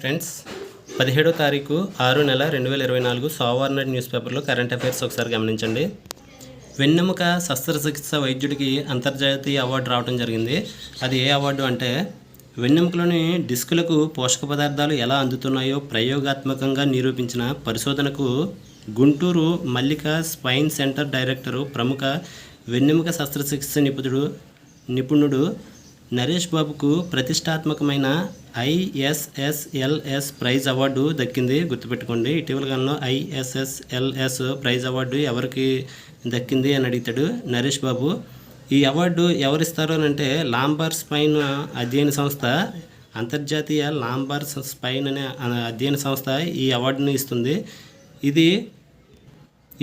Friends పదిహేడో తారీఖు ఆరు నెల రెండు వేల ఇరవై నాలుగు సోమవారం నాటి న్యూస్ పేపర్లో కరెంట్ అఫైర్స్ ఒకసారి గమనించండి. వెన్నెముక శస్త్రచికిత్స వైద్యుడికి అంతర్జాతీయ అవార్డు రావడం జరిగింది. అది ఏ అవార్డు అంటే వెన్నెముకలోని డిస్కులకు పోషక పదార్థాలు ఎలా అందుతున్నాయో ప్రయోగాత్మకంగా నిరూపించిన పరిశోధనకు Guntur Mallika spine centre director ప్రముఖ వెన్నెముక శస్త్రచికిత్స నిపుణుడు నిపుణుడు నరేష్ బాబుకు ప్రతిష్టాత్మకమైన ఐఎస్ఎస్ఎల్ఎస్ ప్రైజ్ అవార్డు దక్కింది. గుర్తుపెట్టుకోండి ఇటీవల కాలంలో ఐఎస్ఎస్ఎల్ఎస్ ప్రైజ్ అవార్డు ఎవరికి దక్కింది అని అడుగుతాడు నరేష్ బాబు. ఈ అవార్డు ఎవరిస్తారు అని అంటే లాంబార్ స్పైన్ అధ్యయన సంస్థ అంతర్జాతీయ లాంబార్ స్పైన్ అనే అధ్యయన సంస్థ ఈ అవార్డుని ఇస్తుంది. ఇది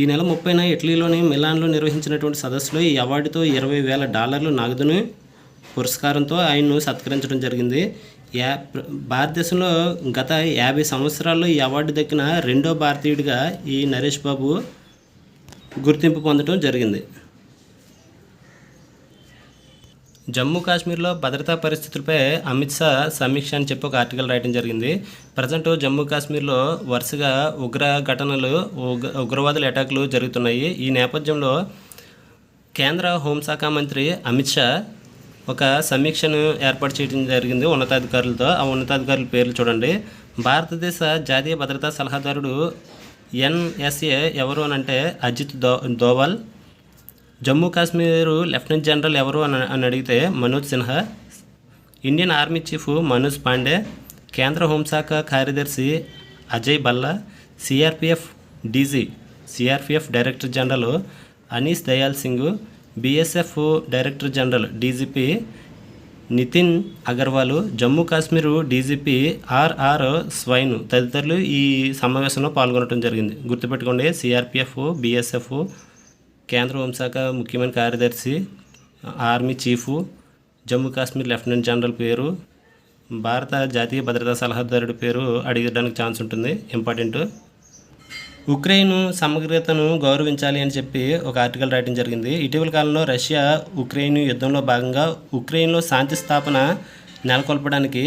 ఈ నెల ముప్పైన ఇటలీలోని మిలాన్లో నిర్వహించినటువంటి సదస్సులో ఈ అవార్డుతో ఇరవై వేల డాలర్లు నగదును పురస్కారంతో ఆయన్ను సత్కరించడం జరిగింది. యా భారతదేశంలో గత యాభై సంవత్సరాల్లో ఈ అవార్డు దక్కిన రెండో భారతీయుడిగా ఈ నరేష్ బాబు గుర్తింపు పొందడం జరిగింది. జమ్మూ కాశ్మీర్లో భద్రతా పరిస్థితులపై అమిత్ షా సమీక్ష అని చెప్పి ఒక ఆర్టికల్ రాయడం జరిగింది. ప్రజెంట్ జమ్మూ కాశ్మీర్లో వరుసగా ఉగ్ర ఘటనలు ఉగ్రవాదుల అటాకులు జరుగుతున్నాయి. ఈ నేపథ్యంలో కేంద్ర హోంశాఖ మంత్రి అమిత్ షా ఒక సమీక్షను ఏర్పాటు చేయడం జరిగింది ఉన్నతాధికారులతో. ఆ ఉన్నతాధికారుల పేర్లు చూడండి. భారతదేశ జాతీయ భద్రతా సలహాదారుడు ఎన్ఎస్ఏ ఎవరు అని అంటే అజిత్ దో దోవల్. జమ్మూ కాశ్మీర్ లెఫ్టినెంట్ జనరల్ ఎవరు అని అని అడిగితే Manoj Sinha. Indian army chief Manoj Pande. కేంద్ర హోంశాఖ కార్యదర్శి Ajay Bhalla. CRPF DG CRPF director general Anish Dayal Singh. BSF director general DGP Nitin Agarwal Jammu Kashmir DGP RR Swain తదితరులు ఈ సమావేశంలో పాల్గొనడం జరిగింది. గుర్తుపెట్టుకోండి సిఆర్పిఎఫ్ బీఎస్ఎఫ్ కేంద్ర హోంశాఖ ముఖ్యమైన కార్యదర్శి army chief Jammu Kashmir lieutenant general పేరు భారత జాతీయ భద్రతా సలహాదారుడి పేరు అడిగడానికి ఛాన్స్ ఉంటుంది. ఇంపార్టెంట్. ఉక్రెయిన్ సమగ్రతను గౌరవించాలి అని చెప్పి ఒక ఆర్టికల్ రాయడం జరిగింది. ఇటీవల కాలంలో రష్యా ఉక్రెయిన్ యుద్ధంలో భాగంగా ఉక్రెయిన్లో శాంతి స్థాపన నెలకొల్పడానికి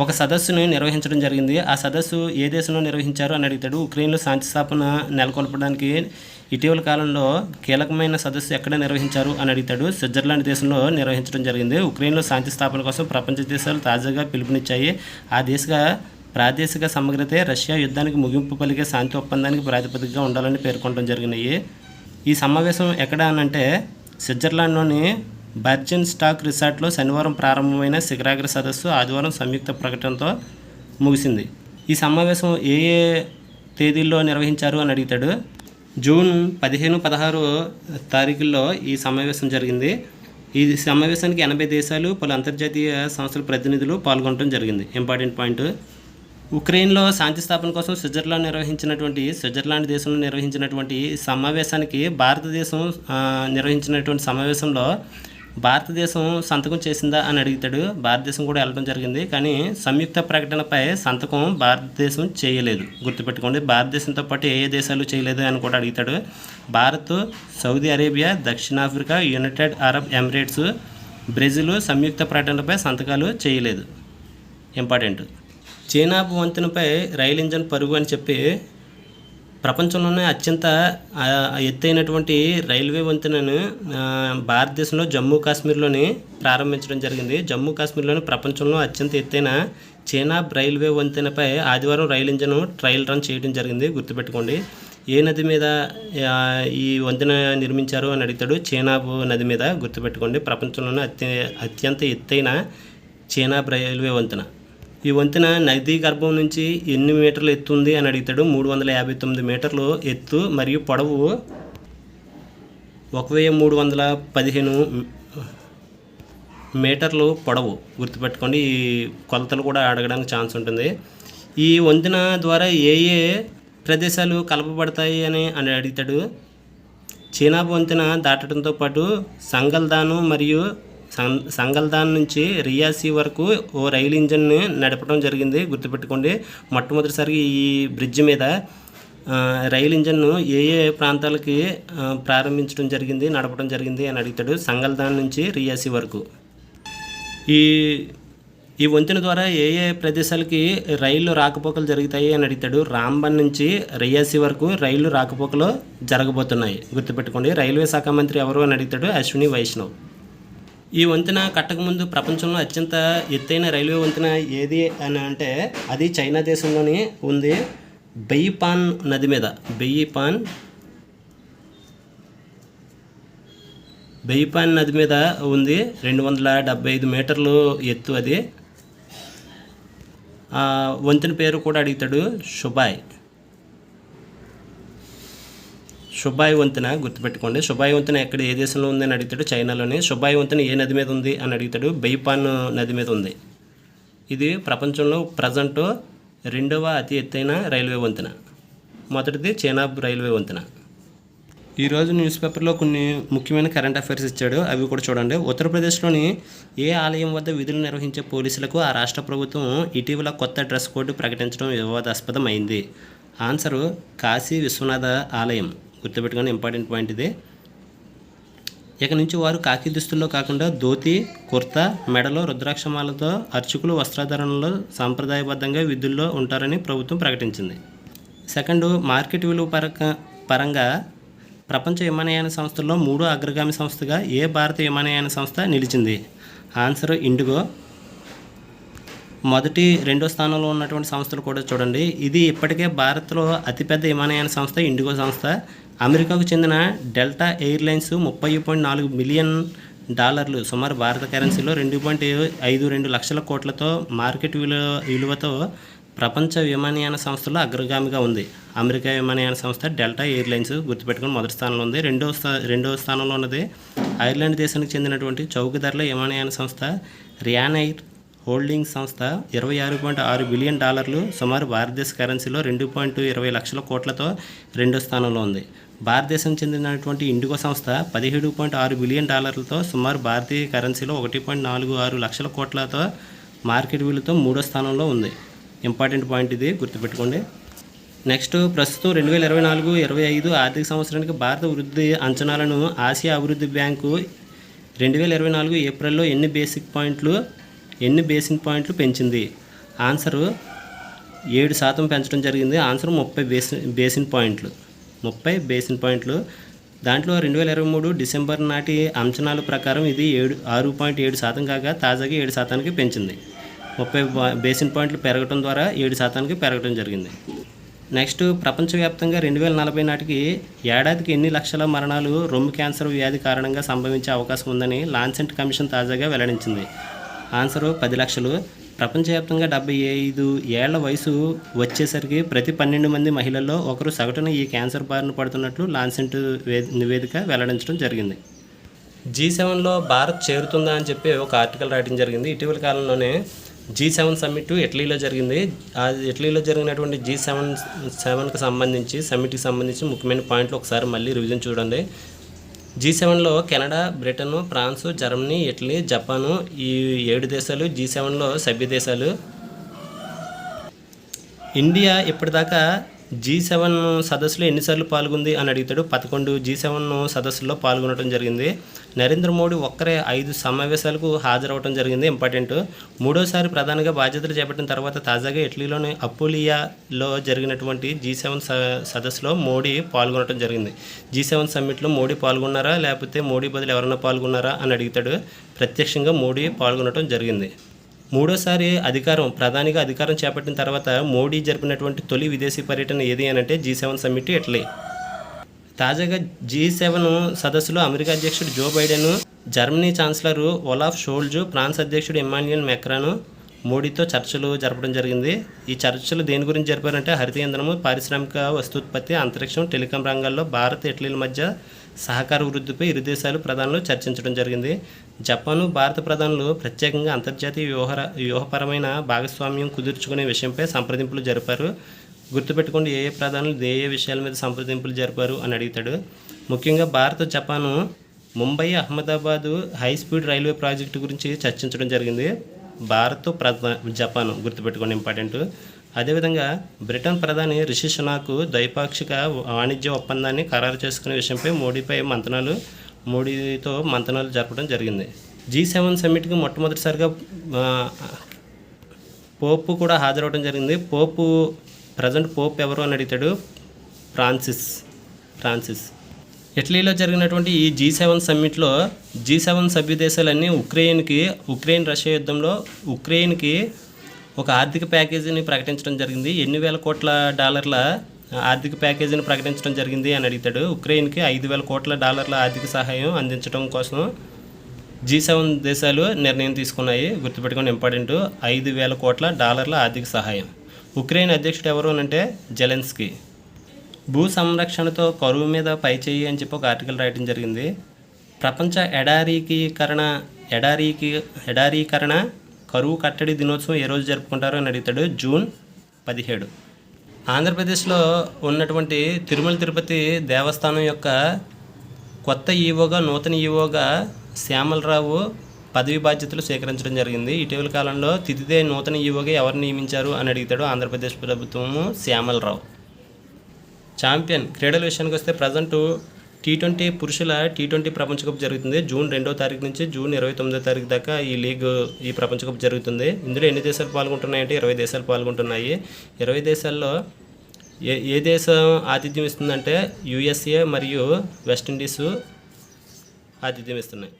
ఒక సదస్సును నిర్వహించడం జరిగింది. ఆ సదస్సు ఏ దేశంలో నిర్వహించారు అని అడుగుతాడు. ఉక్రెయిన్లో శాంతి స్థాపన నెలకొల్పడానికి ఇటీవల కాలంలో కీలకమైన సదస్సు ఎక్కడ నిర్వహించారు అని అడుగుతాడు. స్విట్జర్లాండ్ దేశంలో నిర్వహించడం జరిగింది. ఉక్రెయిన్లో శాంతి స్థాపన కోసం ప్రపంచ దేశాలు తాజాగా పిలుపునిచ్చాయి. ఆ దేశగా ప్రాదేశిక సమగ్రతే రష్యా యుద్ధానికి ముగింపు పలికే శాంతి ఒప్పందానికి ప్రాతిపదికగా ఉండాలని పేర్కొనడం జరిగినాయి. ఈ సమావేశం ఎక్కడ అనంటే స్విట్జర్లాండ్లోని బర్జిన్ స్టాక్ రిసార్ట్లో శనివారం ప్రారంభమైన శిఖరాగ్ర సదస్సు ఆదివారం సంయుక్త ప్రకటనతో ముగిసింది. ఈ సమావేశం ఏ ఏ తేదీల్లో నిర్వహించారు అని అడుగుతాడు. జూన్ పదిహేను పదహారు తారీఖుల్లో ఈ సమావేశం జరిగింది. ఈ సమావేశానికి ఎనభై దేశాలు పలు అంతర్జాతీయ సంస్థల ప్రతినిధులు పాల్గొనడం జరిగింది. Important point. ఉక్రెయిన్లో శాంతి స్థాపన కోసం స్విట్జర్లాండ్ నిర్వహించినటువంటి స్విట్జర్లాండ్ దేశంలో నిర్వహించినటువంటి సమావేశానికి భారతదేశం నిర్వహించినటువంటి సమావేశంలో భారతదేశం సంతకం చేసిందా అని అడుగుతాడు. భారతదేశం కూడా వెళ్ళడం జరిగింది. కానీ సంయుక్త ప్రకటనపై సంతకం భారతదేశం చేయలేదు. గుర్తుపెట్టుకోండి భారతదేశంతో పాటు ఏ ఏ దేశాలు చేయలేదు అని కూడా అడుగుతాడు. భారత్ సౌదీ అరేబియా దక్షిణాఫ్రికా యునైటెడ్ అరబ్ ఎమిరేట్స్ బ్రెజిల్ సంయుక్త ప్రకటనపై సంతకాలు చేయలేదు. ఇంపార్టెంట్. చేనాబు వంతెనపై రైలు ఇంజన్ పరుగు అని చెప్పి ప్రపంచంలోనే అత్యంత ఎత్తైనటువంటి రైల్వే వంతెనను భారతదేశంలో జమ్మూ కాశ్మీర్లోని ప్రారంభించడం జరిగింది. జమ్మూ కాశ్మీర్లోని ప్రపంచంలో అత్యంత ఎత్తైన చేనాబ్ రైల్వే వంతెనపై ఆదివారం రైలు ఇంజన్ ట్రయల్ రన్ చేయడం జరిగింది. గుర్తుపెట్టుకోండి. ఏ నది మీద ఈ వంతెన నిర్మించారు అని అడుగుతాడు చైనాబ్ నది మీద. గుర్తుపెట్టుకోండి. ప్రపంచంలోనే అత్య అత్యంత ఎత్తైన చైనాబ్ రైల్వే వంతెన. ఈ వంతెన నదీ గర్భం నుంచి ఎన్ని మీటర్లు ఎత్తు ఉంది అని అడుగుతాడు. మూడు వందల యాభై తొమ్మిది మీటర్లు ఎత్తు మరియు పొడవు ఒక వెయ్యి మూడు వందల పదిహేను మీటర్లు పొడవు. గుర్తుపెట్టుకోండి ఈ కొలతలు కూడా అడగడానికి ఛాన్స్ ఉంటుంది. ఈ వంతెన ద్వారా ఏ ఏ ప్రదేశాలు కలపబడతాయి అని అని అడుగుతాడు. చీనాబ్ వంతెన దాటడంతో పాటు సంగల్దాను మరియు సం సంగల్దాన్ నుంచి రియాసీ వరకు ఓ రైలు ఇంజన్ను నడపడం జరిగింది. గుర్తుపెట్టుకోండి మొట్టమొదటిసారి ఈ బ్రిడ్జ్ మీద రైలు ఇంజన్ను ఏ ఏ ప్రాంతాలకి ప్రారంభించడం జరిగింది నడపడం జరిగింది అని అడుగుతాడు సంగల్దాన్ నుంచి రియాసీ వరకు. ఈ ఈ వంతెన ద్వారా ఏ ఏ ప్రదేశాలకి రైళ్ళు రాకపోకలు జరుగుతాయి అని అడుగుతాడు రాంబన్ నుంచి రియాసి వరకు రైళ్ళు రాకపోకలు జరగబోతున్నాయి. గుర్తుపెట్టుకోండి రైల్వే శాఖ మంత్రి ఎవరు అని అడుగుతాడు అశ్విని వైష్ణవ్. ఈ వంతెన కట్టకముందు ప్రపంచంలో అత్యంత ఎత్తైన రైల్వే వంతెన ఏది అని అంటే అది చైనా దేశంలోని ఉంది. బెయిపాన్ నది మీద. బెయిపాన్ బెయిపాన్ నది మీద ఉంది. రెండు వందల డెబ్బై ఐదు మీటర్లు ఎత్తు అది. ఆ వంతెన పేరు కూడా అడుగుతాడు షుబాయ్ శుభాయి వంతెన గుర్తుపెట్టుకోండి. శుభాయి వంతెన ఎక్కడ ఏ దేశంలో ఉంది అని అడుగుతాడు? చైనాలోని. శుభాయి వంతెన ఏ నది మీద ఉంది అని అడుగుతాడు? బెయిపాన్ నది మీద ఉంది. ఇది ప్రపంచంలో ప్రజెంట్ రెండవ అతి ఎత్తైన రైల్వే వంతెన. మొదటిది చైనాబ్ రైల్వే వంతెన. ఈరోజు న్యూస్ పేపర్లో కొన్ని ముఖ్యమైన కరెంట్ అఫైర్స్ ఇచ్చాడు. అవి కూడా చూడండి. ఉత్తరప్రదేశ్లోని ఏ ఆలయం వద్ద విధులు నిర్వహించే పోలీసులకు ఆ రాష్ట్ర ప్రభుత్వం ఇటీవల కొత్త డ్రెస్ కోడ్ ప్రకటించడం వివాదాస్పదం అయింది ఆన్సరు కాశీ విశ్వనాథ ఆలయం. గుర్తుపెట్టుకొని ఇంపార్టెంట్ పాయింట్ ఇది. ఇక నుంచి వారు కాకి దుస్తుల్లో కాకుండా ధోతి కుర్తా మెడలో రుద్రాక్షమాలతో అర్చకులు వస్త్రధారణలో సాంప్రదాయబద్ధంగా విధుల్లో ఉంటారని ప్రభుత్వం ప్రకటించింది. సెకండ్ మార్కెట్ విలువ పరక పరంగా ప్రపంచ విమానయాన సంస్థల్లో మూడో అగ్రగామి సంస్థగా ఏ భారత విమానయాన సంస్థ నిలిచింది? ఆన్సర్ ఇండిగో. మొదటి రెండో స్థానంలో ఉన్నటువంటి సంస్థలు కూడా చూడండి. ఇది ఇప్పటికే భారత్లో అతిపెద్ద విమానయాన సంస్థ ఇండిగో సంస్థ. అమెరికాకు చెందిన డెల్టా ఎయిర్లైన్స్ ముప్పై పాయింట్ నాలుగు మిలియన్ డాలర్లు సుమారు భారత కరెన్సీలో రెండు పాయింట్ ఐదు రెండు లక్షల కోట్లతో మార్కెట్ విలువ విలువతో ప్రపంచ విమానయాన సంస్థలో అగ్రగామిగా ఉంది. అమెరికా విమానయాన సంస్థ డెల్టా ఎయిర్లైన్స్ గుర్తుపెట్టుకుని మొదటి స్థానంలో ఉంది. రెండో స్థా రెండవ స్థానంలో ఉన్నది ఐర్లాండ్ దేశానికి చెందినటువంటి చౌకధరల విమానయాన సంస్థ రియాన్ ఎయిర్ హోల్డింగ్ సంస్థ. ఇరవై ఆరు పాయింట్ ఆరు బిలియన్ డాలర్లు సుమారు భారతదేశ కరెన్సీలో రెండు పాయింట్ ఇరవై లక్షల కోట్లతో రెండో స్థానంలో ఉంది. భారతదేశం చెందినటువంటి ఇండిగో సంస్థ పదిహేడు పాయింట్ ఆరు బిలియన్ డాలర్లతో సుమారు భారతీయ కరెన్సీలో ఒకటి పాయింట్ నాలుగు ఆరు లక్షల కోట్లతో మార్కెట్ విలువతో మూడో స్థానంలో ఉంది. ఇంపార్టెంట్ పాయింట్ ఇది గుర్తుపెట్టుకోండి. నెక్స్ట్ ప్రస్తుతం రెండు వేల ఇరవై నాలుగు ఇరవై ఐదు ఆర్థిక సంవత్సరానికి భారత వృద్ధి అంచనాలను ఆసియా అభివృద్ధి బ్యాంకు రెండు వేల ఇరవై నాలుగు ఏప్రిల్లో ఎన్ని బేసిక్ పాయింట్లు ఎన్ని బేసిక్ పాయింట్లు పెంచింది? ఆన్సరు ఏడు శాతం పెంచడం జరిగింది. ఆన్సర్ ముప్పై బేసిన్ బేసిన్ పాయింట్లు. ముప్పై బేసిన్ పాయింట్లు. దాంట్లో రెండు వేల ఇరవై మూడు డిసెంబర్ నాటి అంచనాల ప్రకారం ఇది ఏడు ఆరు పాయింట్ ఏడు శాతం కాగా తాజాగా ఏడు శాతానికి పెంచింది. ముప్పై బేసిన్ పాయింట్లు పెరగడం ద్వారా ఏడు శాతానికి పెరగడం జరిగింది. నెక్స్ట్ ప్రపంచవ్యాప్తంగా రెండు వేల నలభై నాటికి ఏడాదికి ఎన్ని లక్షల మరణాలు రొమ్ము క్యాన్సర్ వ్యాధి కారణంగా సంభవించే అవకాశం ఉందని లాన్సెంట్ కమిషన్ తాజాగా వెల్లడించింది. ఆన్సరు పది లక్షలు. ప్రపంచవ్యాప్తంగా డెబ్బై ఐదు ఏళ్ళ వయసు వచ్చేసరికి ప్రతి పన్నెండు మంది మహిళల్లో ఒకరు సగటున ఈ క్యాన్సర్ బారిన పడుతున్నట్లు లాన్సెంట్ నివేదిక వెల్లడించడం జరిగింది. జీ సెవెన్లో భారత్ చేరుతుందా అని చెప్పి ఒక ఆర్టికల్ రాయడం జరిగింది. ఇటీవల కాలంలోనే జీ సెవెన్ సమ్మిట్ ఇటలీలో జరిగింది. ఆ ఇటలీలో జరిగినటువంటి జీ సెవెన్ సెవెన్కి సంబంధించి సమ్మిట్కి సంబంధించి ముఖ్యమైన పాయింట్లు ఒకసారి మళ్ళీ రివిజన్ చూడండి. జీ సెవెన్లో Canada Britain France Germany Italy Japan ఈ ఏడు దేశాలు జీ సెవెన్లో సభ్య దేశాలు ఇండియా ఇప్పటిదాకా జీ సెవెన్ సదస్సులో ఎన్నిసార్లు పాల్గొంది అని అడుగుతాడు. పదకొండు జీ సెవెన్ సదస్సుల్లో పాల్గొనడం జరిగింది. నరేంద్ర మోడీ ఒక్కరే ఐదు సమావేశాలకు హాజరవడం జరిగింది. ఇంపార్టెంట్. మూడోసారి ప్రధానంగా బాధ్యతలు చేపట్టిన తర్వాత తాజాగా ఇటలీలోని అపోలియాలో జరిగినటువంటి జీ సెవెన్ సదస్సులో మోడీ పాల్గొనడం జరిగింది. జీ సెవెన్ సమ్మిట్లో మోడీ పాల్గొన్నారా? లేకపోతే మోడీ బదులు ఎవరైనా పాల్గొన్నారా? అని అడుగుతాడు. ప్రత్యక్షంగా మోడీ పాల్గొనడం జరిగింది. మూడోసారి అధికారం ప్రధానిగా అధికారం చేపట్టిన తర్వాత మోడీ జరిపినటువంటి తొలి విదేశీ పర్యటన ఏది అని అంటే జీ సెవెన్ సమ్మిట్ ఇటలీ. తాజాగా జీ సెవెన్ సదస్సులో అమెరికా అధ్యక్షుడు Joe Biden Germany chancellor Olaf Scholz France అధ్యక్షుడు ఎమాన్యుయల్ మెక్రాను మోడీతో చర్చలు జరపడం జరిగింది. ఈ చర్చలు దేని గురించి జరిపారంటే హరిత ఇంధనము పారిశ్రామిక వస్తూత్పత్తి అంతరిక్షం టెలికాం రంగాల్లో భారత్ ఇటలీల మధ్య సహకార వృద్ధిపై ఇరు దేశాలు ప్రధానులు చర్చించడం జరిగింది. జపాను భారత ప్రధానులు ప్రత్యేకంగా అంతర్జాతీయ వ్యూహర వ్యూహపరమైన భాగస్వామ్యం కుదుర్చుకునే విషయంపై సంప్రదింపులు జరిపారు. గుర్తుపెట్టుకోండి ఏ ఏ ప్రధానులు ఏ ఏ విషయాల మీద సంప్రదింపులు జరిపారు అని అడుగుతాడు. ముఖ్యంగా భారత Japan Mumbai Ahmedabad high speed railway project గురించి చర్చించడం జరిగింది. భారత్ ప్రధా జపాన్ గుర్తుపెట్టుకోండి ఇంపార్టెంట్. అదేవిధంగా బ్రిటన్ ప్రధాని రిషి సునాకు ద్వైపాక్షిక వాణిజ్య ఒప్పందాన్ని ఖరారు చేసుకునే విషయంపై మోడీపై మంతనాలు మోడీతో మంతనాలు జరపడం జరిగింది. జీ సెవెన్ సమ్మిట్కి మొట్టమొదటిసారిగా పోపు కూడా హాజరవడం జరిగింది. పోపు ప్రజెంట్ పోప్ ఎవరు అని అడిగాడు ఫ్రాన్సిస్ ఫ్రాన్సిస్. ఇటలీలో జరిగినటువంటి ఈ జీ సెవెన్ సమ్మిట్లో జీ సెవెన్ సభ్య దేశాలన్నీ ఉక్రెయిన్కి ఉక్రెయిన్ రష్యా యుద్ధంలో ఉక్రెయిన్కి ఒక ఆర్థిక ప్యాకేజీని ప్రకటించడం జరిగింది. ఎన్ని వేల కోట్ల డాలర్ల ఆర్థిక ప్యాకేజీని ప్రకటించడం జరిగింది అని అడుగుతాడు. ఉక్రెయిన్కి ఐదు వేల కోట్ల డాలర్ల ఆర్థిక సహాయం అందించడం కోసం జీ సెవెన్ దేశాలు నిర్ణయం తీసుకున్నాయి. గుర్తుపెట్టుకుని ఇంపార్టెంట్. ఐదు వేల కోట్ల డాలర్ల ఆర్థిక సహాయం. ఉక్రెయిన్ అధ్యక్షుడు ఎవరు అంటే జెలెన్స్కీ. భూ సంరక్షణతో కరువు మీద పైచేయి అని చెప్పి ఒక ఆర్టికల్ రాయడం జరిగింది. ప్రపంచ ఎడారీకీకరణ ఎడారీకి ఎడారీకరణ కరువు కట్టడి దినోత్సవం ఏ రోజు జరుపుకుంటారు అని అడుగుతాడు. జూన్ పదిహేడు. ఆంధ్రప్రదేశ్లో ఉన్నటువంటి తిరుమల తిరుపతి దేవస్థానం యొక్క కొత్త ఈవోగా నూతన ఈవోగా శ్యామలరావు పదవి బాధ్యతలు స్వీకరించడం జరిగింది. ఇటీవల కాలంలో తిథిదే నూతన ఈవోగా ఎవరు నియమించారు అని అడిగితాడు ఆంధ్రప్రదేశ్ ప్రభుత్వము శ్యామలరావు. ఛాంపియన్ క్రీడల విషయానికి వస్తే ప్రజెంట్ టీ ట్వంటీ పురుషుల టీ ట్వంటీ ప్రపంచ కప్ జరుగుతుంది. జూన్ రెండో తారీఖు నుంచి జూన్ ఇరవై తొమ్మిదో తారీఖు దాకా ఈ లీగ్ ఈ ప్రపంచ కప్ జరుగుతుంది. ఇందులో ఎన్ని దేశాలు పాల్గొంటున్నాయంటే ఇరవై దేశాలు పాల్గొంటున్నాయి. ఇరవై దేశాల్లో ఏ ఏ దేశం ఆతిథ్యం ఇస్తుందంటే యుఎస్ఏ మరియు వెస్టిండీస్ ఆతిథ్యం ఇస్తున్నాయి.